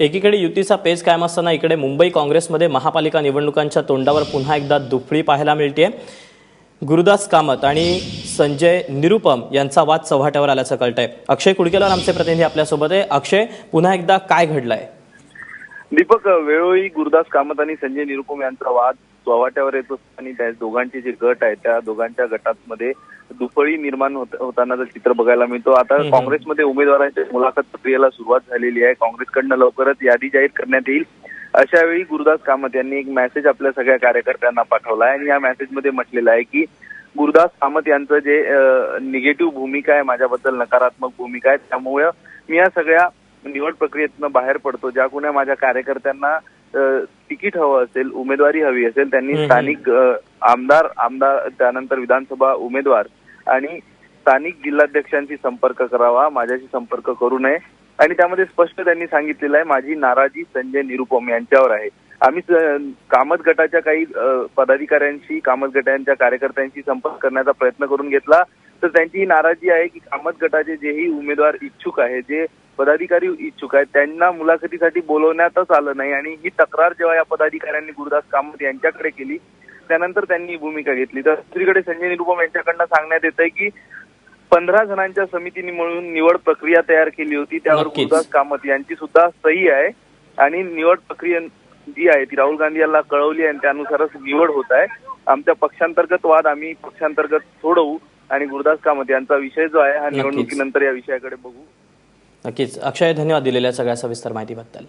एकीकडे युतीचा पेच कायम असताना इकडे मुंबई काँग्रेसमध्ये महापालिका निवडणुकांच्या तोंडावर पुन्हा एकदा दुफळी पाहायला मिळते गुरुदास कामत आणि संजय निरुपम यांचा वाद चव्हाट्यावर आल्याचं कळतंय. अक्षय कुडकेला आमचे प्रतिनिधी आपल्यासोबत आहे. अक्षय पुन्हा एकदा काय घडलंय? दीपक वेळोवेळी गुरुदास कामत आणि संजय निरुपम यांचा वाद चव्हाट्यावर येतो आणि त्या दोघांचे जे गट आहेत त्या दोघांच्या गटांमध्ये दुफळी निर्माण होत- होतानाचं चित्र बघायला मिळतो. आता. काँग्रेसमध्ये उमेदवारांच्या मुलाखत प्रक्रियेला सुरुवात झालेली आहे. काँग्रेसकडनं लवकरच यादी जाहीर करण्यात येईल. अशा वेळी गुरुदास कामत यांनी एक मेसेज आपल्या सगळ्या कार्यकर्त्यांना पाठवला आहे आणि या मेसेजमध्ये म्हटलेलं आहे की गुरुदास कामत यांचं जे निगेटिव्ह भूमिका आहे माझ्याबद्दल नकारात्मक भूमिका आहे त्यामुळे मी या सगळ्या निवड प्रक्रियेतनं बाहेर पडतो. ज्या कुण्या माझ्या कार्यकर्त्यांना तिकीट हवं असेल उमेदवारी हवी असेल त्यांनी. स्थानिक आमदार आमदार त्यानंतर विधानसभा उमेदवार आणि स्थानिक जिल्हाध्यक्षांशी संपर्क करावा माझ्याशी संपर्क करू नये. आणि त्यामध्ये स्पष्ट त्यांनी सांगितलेलं आहे माझी नाराजी संजय निरुपम यांच्यावर आहे. आम्ही कामत गटाच्या काही पदाधिकाऱ्यांशी कामत गटांच्या कार्यकर्त्यांशी संपर्क करण्याचा प्रयत्न करून घेतला. तर त्यांची ही नाराजी आहे की कामत गटाचे जेही उमेदवार इच्छुक आहेत जे पदाधिकारी इच्छुक आहेत त्यांना मुलाखतीसाठी बोलवण्यातच आलं नाही आणि ही तक्रार जेव्हा या पदाधिकाऱ्यांनी गुरुदास कामत यांच्याकडे केली त्यानंतर त्यांनी भूमिका घेतली. तर दुसरीकडे संजय निरुपम यांच्याकडनं सांगण्यात येत आहे की पंधरा जणांच्या समितीने म्हणून निवड प्रक्रिया तयार केली होती त्यावर. गुरुदास कामत यांची सुद्धा सही आहे आणि निवड प्रक्रिया जी आहे ती राहुल गांधी यांना कळवली आहे आणि त्यानुसारच निवड होत आहे. आमच्या पक्षांतर्गत वाद आम्ही पक्षांतर्गत सोडवू. आणि गुरुदास कामत यांचा विषय जो आहे हा. निवडणुकीनंतर या विषयाकडे बघू. नक्कीच. अक्षय धन्यवाद दिलेल्या सगळ्या सविस्तर माहितीबद्दल.